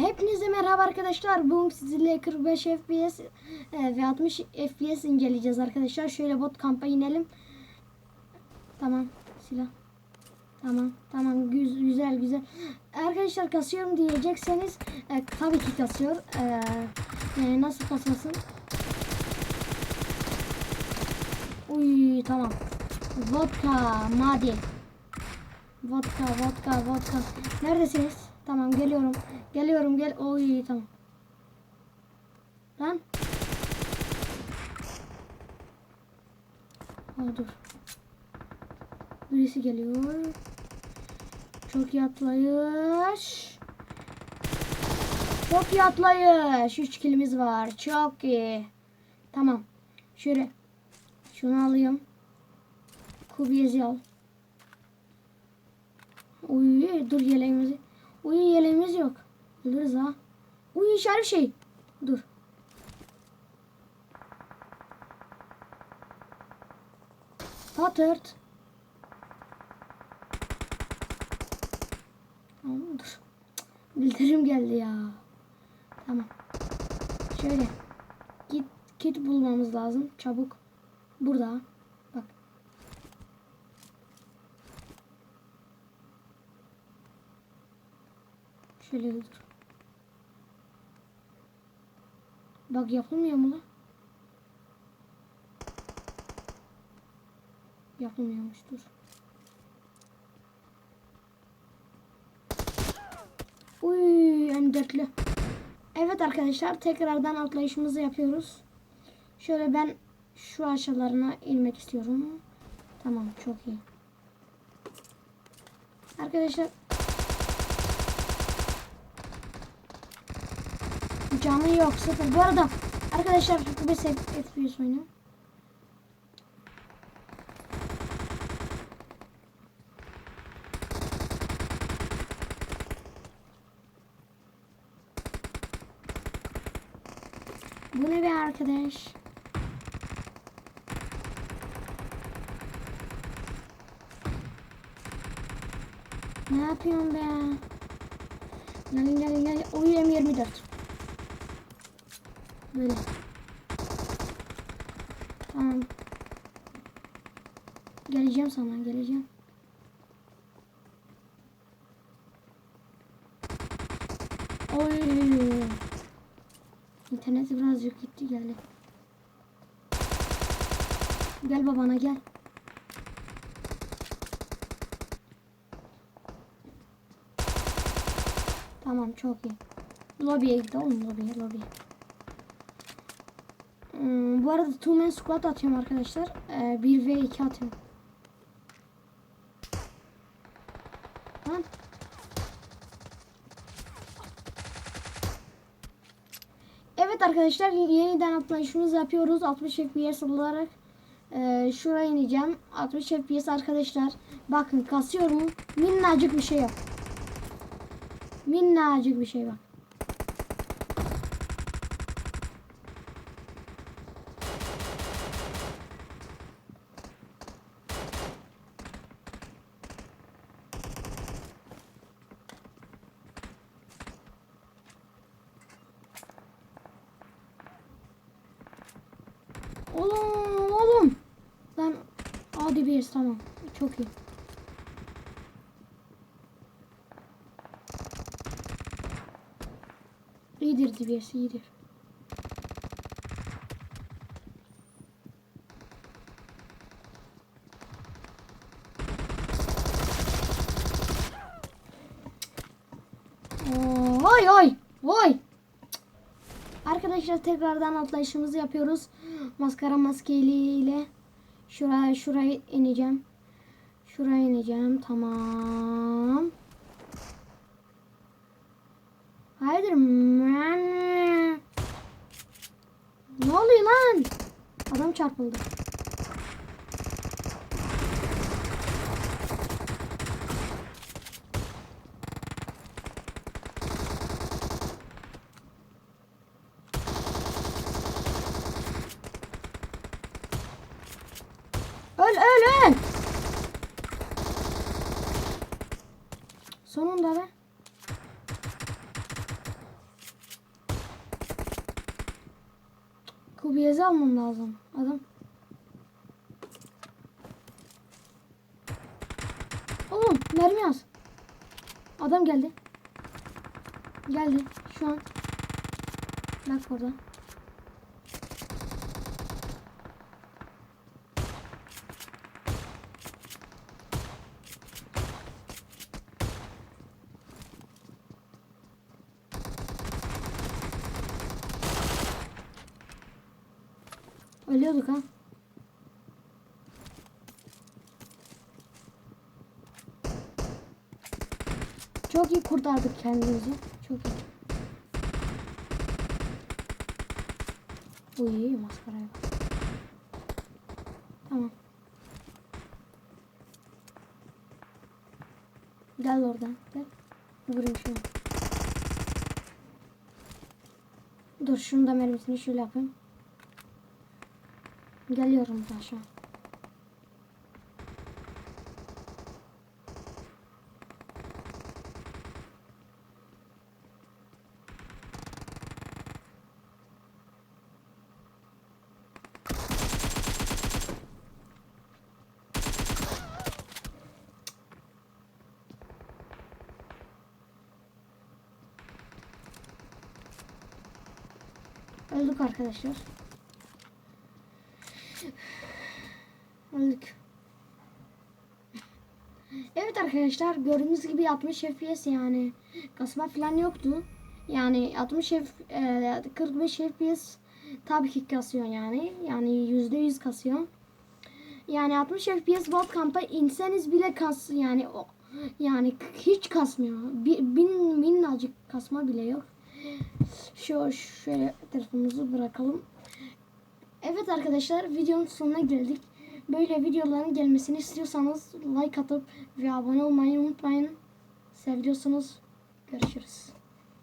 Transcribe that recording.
Hepinize merhaba arkadaşlar. Bugün sizinle 45 FPS e, ve 60 FPS inceleyeceğiz arkadaşlar. Şöyle bot kampa inelim. Tamam. Silah. Tamam. Tamam. Güz- güzel güzel. Arkadaşlar kasıyorum diyecekseniz e, tabii ki kasıyor. E, e, nasıl kasmasın? Uy tamam. Vodka, madi. Vodka, vodka, vodka. Neredesiniz? Tamam geliyorum. Geliyorum gel. Oy tamam. Lan. Aa, dur. Birisi geliyor. Çok iyi atlayış. Çok iyi atlayış. 3 kilimiz var. Çok iyi. Tamam. Şöyle. Şunu alayım. Kubiyezi al. Uy dur yeleğimizi. Uy yeleğimiz yok. Ölürüz ha. Uy işaret şey. Dur. Tamam dur. Bildirim geldi ya. Tamam. Şöyle. Git kit bulmamız lazım. Çabuk. Burada. Bak. Şöyle dur. Bak yapılmıyor mu lan? Yapılmıyormuş dur. Uy M4'lü. Evet arkadaşlar tekrardan atlayışımızı yapıyoruz. Şöyle ben şu aşağılarına inmek istiyorum. Tamam çok iyi. Arkadaşlar Canı yok sıfır. Bu arada arkadaşlar bu FPS oyunu. Bu ne be arkadaş? Ne yapıyorsun be? Gel gel gel. Uyum 24. Böyle. Tamam. Geleceğim sana geleceğim. Oy. İnternet birazcık gitti geldi. Gel babana gel. Tamam çok iyi. Lobiye git oğlum lobiye lobiye. Hmm, bu arada two man squat atıyorum arkadaşlar. Ee, 1 v 2 atıyorum. Tamam. Evet arkadaşlar yeniden atlayışımızı yapıyoruz. 60 FPS olarak. Ee, şuraya ineceğim. 60 FPS arkadaşlar. Bakın kasıyorum. Minnacık bir şey yok. Minnacık bir şey bak. Oğlum oğlum. Ben hadi bir tamam. Çok iyi. İyidir DBS iyidir. Oy oy oy. Arkadaşlar tekrardan atlayışımızı yapıyoruz. Maskara maskeliyle şuraya şuraya ineceğim. Şuraya ineceğim. Tamam. Hayırdır? Ne oluyor lan? Adam çarpıldı. Öl öl öl. Sonunda be. Kubiyezi almam lazım. Adam. Oğlum mermi az. Adam geldi. Geldi. Şu an. Bak orada. Ölüyorduk ha. Çok iyi kurtardık kendimizi. Çok iyi. Bu iyi maskara yok. Tamam. Gel oradan. Gel. Vurayım şunu. Dur şunu da mermisini şöyle yapayım. Geliyorum da şu an. Öldük arkadaşlar. Öldük. Evet arkadaşlar gördüğünüz gibi 60 FPS yani kasma falan yoktu. Yani 60 F, e, 45 FPS tabii ki kasıyor yani. Yani %100 kasıyor. Yani 60 FPS bot kampa inseniz bile kas yani o yani hiç kasmıyor. Bir, bin minnacık kasma bile yok. Şu şöyle telefonumuzu bırakalım. Evet arkadaşlar videonun sonuna geldik. Böyle videoların gelmesini istiyorsanız like atıp ve abone olmayı unutmayın. Seviyorsunuz. Görüşürüz.